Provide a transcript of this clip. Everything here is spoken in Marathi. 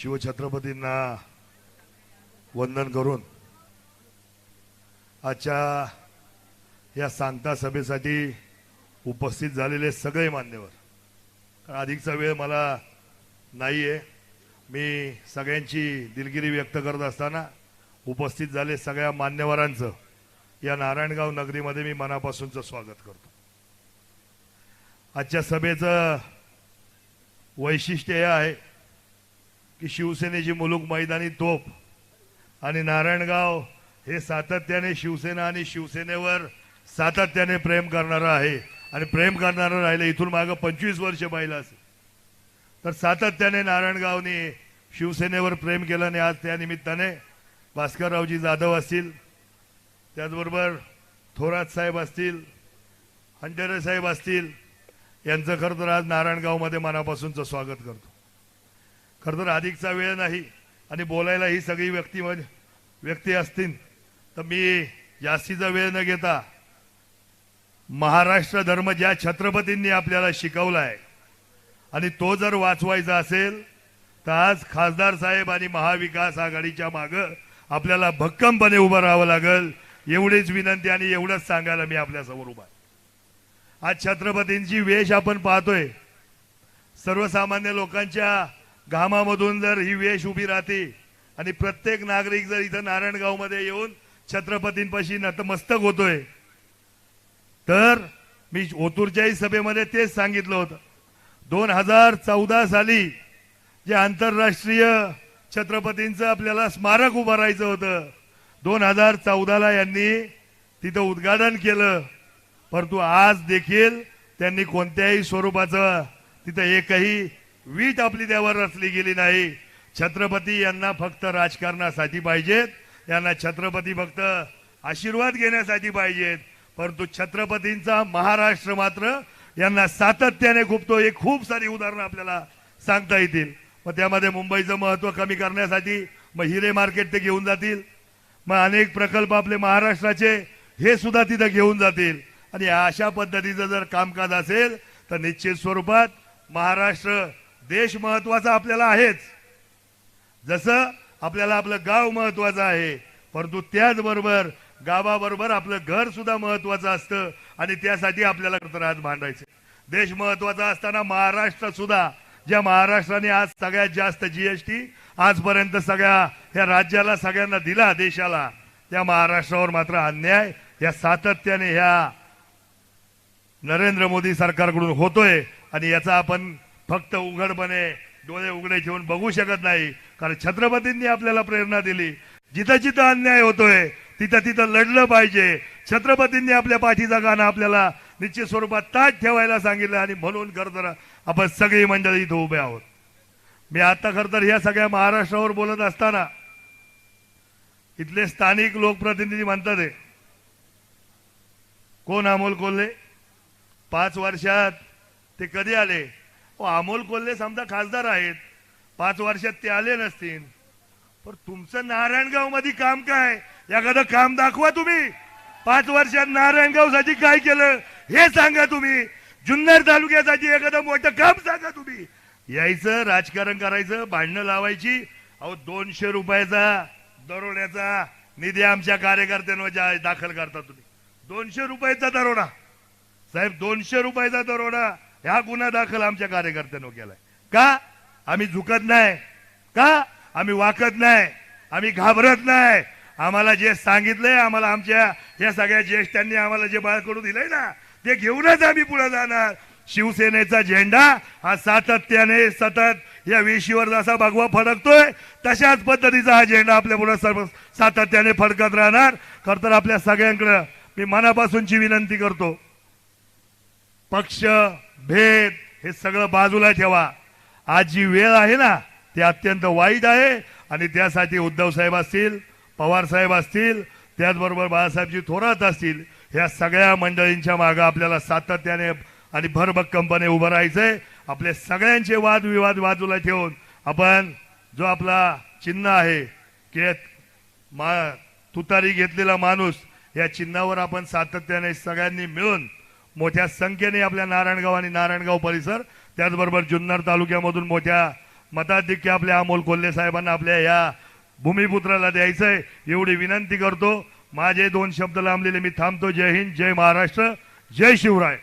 शिवछत्रपतींना वंदन करून आजच्या या सांगता सभेसाठी उपस्थित झालेले सगळे मान्यवर. कारण अधिकचा वेळ मला नाही आहे मी सगळ्यांची दिलगिरी व्यक्त करत असताना उपस्थित झाले सगळ्या मान्यवरांचं. या नारायणगाव नगरीमध्ये मी मनापासूनचं स्वागत करतो. आजच्या सभेचं वैशिष्ट्य हे आहे की शिवसेनेची मुलूक मैदानी तोप आणि नारायणगाव हे सातत्याने शिवसेना आणि शिवसेनेवर सातत्याने प्रेम करणारं आहे. आणि प्रेम करणारं राहिलं इथून मागं पंचवीस वर्ष पाहिलं असेल. तर सातत्याने नारायणगावने शिवसेनेवर प्रेम केलं आणि आज त्या निमित्ताने भास्कररावजी जाधव असतील त्याचबरोबर थोरात साहेब असतील हंडेरे साहेब असतील यांचं खरं तर आज नारायणगावमध्ये मनापासूनचं स्वागत करतो. खरं तर अधिकचा वेळ नाही आणि बोलायला ही सगळी व्यक्ती व्यक्ती असतील. तर मी जास्तीचा वेळ न घेता महाराष्ट्र धर्म ज्या छत्रपतींनी आपल्याला शिकवला आहे आणि तो जर वाचवायचा असेल तर आज खासदार साहेब आणि महाविकास आघाडीच्या मागं आपल्याला भक्कमपणे उभं राहावं लागेल एवढीच विनंती आणि एवढंच सांगायला मी आपल्यासमोर उभा आज छत्रपतींची वेश आपण पाहतोय. सर्वसामान्य लोकांच्या घामामधून जर ही वेश उभी राहते आणि प्रत्येक नागरिक जर इथं नारायणगावमध्ये येऊन छत्रपतींपाशी नतमस्तक होतोय तर मी ओतूरच्याही सभेमध्ये तेच सांगितलं होतं. दोन हजार चौदा साली जे आंतरराष्ट्रीय छत्रपतींचं आपल्याला स्मारक उभं राहायचं होतं दोन हजार चौदाला यांनी तिथं उद्घाटन केलं. परंतु आज देखील त्यांनी कोणत्याही स्वरूपाचं तिथं एकही वीट आपली त्यावर रचली गेली नाही. छत्रपती यांना फक्त राजकारणासाठी पाहिजेत. यांना छत्रपती फक्त आशीर्वाद घेण्यासाठी पाहिजेत. परंतु छत्रपतींचा महाराष्ट्र मात्र यांना सातत्याने खुपतो हे खूप सारी उदाहरणं आपल्याला सांगता येतील. मग त्यामध्ये मुंबईचं महत्त्व कमी करण्यासाठी मग हिरे मार्केट ते घेऊन जातील. मग अनेक प्रकल्प आपले महाराष्ट्राचे हे सुद्धा तिथं घेऊन जातील. आणि अशा पद्धतीचं जर कामकाज असेल तर निश्चित स्वरूपात महाराष्ट्र देश महत्त्वाचा आपल्याला आहेच. जसं आपल्याला आपलं गाव महत्वाचं आहे परंतु त्याचबरोबर गावाबरोबर आपलं घर सुद्धा महत्वाचं असतं आणि त्यासाठी आपल्याला तर आज देश महत्त्वाचा असताना महाराष्ट्र सुद्धा ज्या महाराष्ट्राने आज सगळ्यात जास्त जीएसटी आजपर्यंत सगळ्या या राज्याला सगळ्यांना दिला देशाला त्या महाराष्ट्रावर मात्र अन्याय या सातत्याने ह्या नरेंद्र मोदी सरकारकडून होतोय आणि याचा आपण फक्त उघडपणे डोळे उघडे ठेवून बघू शकत नाही. कारण छत्रपतींनी आपल्याला प्रेरणा दिली. जिथं जिथं अन्याय होतोय तिथं तिथं लढलं पाहिजे. छत्रपतींनी आपल्या पाठीचा गाणं आपल्याला निश्चित स्वरूपात ताज ठेवायला सांगितलं आणि म्हणून खरं तर आपण सगळी मंडळी इथं उभे आहोत. मी आता खरं तर ह्या सगळ्या महाराष्ट्रावर बोलत असताना इथले स्थानिक लोकप्रतिनिधी म्हणतात कोण अमोल कोल्हे? पाच वर्षात ते कधी आले? अमोल कोल्हे समजा खासदार आहेत. पाच वर्षात ते आले नसतील. पण तुमचं नारायणगावमध्ये काम काय? एखादं काम दाखवा तुम्ही. पाच वर्षात नारायणगावसाठी काय केलं हे सांगा तुम्ही. जुन्नर तालुक्यासाठी एखादं मोठं काम सांगा तुम्ही. यायचं राजकारण करायचं भांडणं लावायची. अहो दोनशे रुपयाचा दरोड्याचा निधी आमच्या कार्यकर्त्यांवर दाखल करता तुम्ही. दोनशे रुपयाचा दरोडा. साहेब दोनशे रुपयाचा दरोडा. ह्या गुन्हा दाखल आमच्या कार्यकर्त्यांनो केलाय का? आम्ही झुकत नाही. का? आम्ही वाकत नाही. आम्ही घाबरत नाही. आम्हाला जे सांगितलंय आम्हाला आमच्या या सगळ्या ज्येष्ठांनी आम्हाला जे बाळकडून दिलंय ना ते घेऊनच आम्ही पुढे जाणार. शिवसेनेचा झेंडा हा सातत्याने सतत या वेशीवर जसा भगवा फडकतोय तशाच पद्धतीचा हा झेंडा आपल्या पुढे सर्व सातत्याने फडकत राहणार. खर तर आपल्या सगळ्यांकडं मी मनापासूनची विनंती करतो. पक्ष भेद हे सगळं बाजूला ठेवा. आज जी वेळ आहे ना ती अत्यंत वाईट आहे आणि त्यासाठी उद्धव साहेब असतील पवार साहेब असतील त्याचबरोबर बाळासाहेबजी थोरात असतील ह्या सगळ्या मंडळींच्या मागं आपल्याला सातत्याने आणि भरभक्कमपणे उभं राहायचंय. आपले सगळ्यांचे वादविवाद बाजूला ठेवून आपण जो आपला चिन्ह आहे की मा तुतारी घेतलेला माणूस या चिन्हावर आपण सातत्याने सगळ्यांनी मिळून मोठ्या संख्येने आपल्या नारायणगाव आणि नारायणगाव परिसर त्याचबरोबर जुन्नर तालुक्यामधून मोठ्या मताधिक्य आपल्या अमोल कोल्हे साहेबांना आपल्या या भूमिपुत्राला द्यायचंय एवढी विनंती करतो. माझे दोन शब्द लांबलेले मी थांबतो. जय हिंद जय महाराष्ट्र जय शिवराय.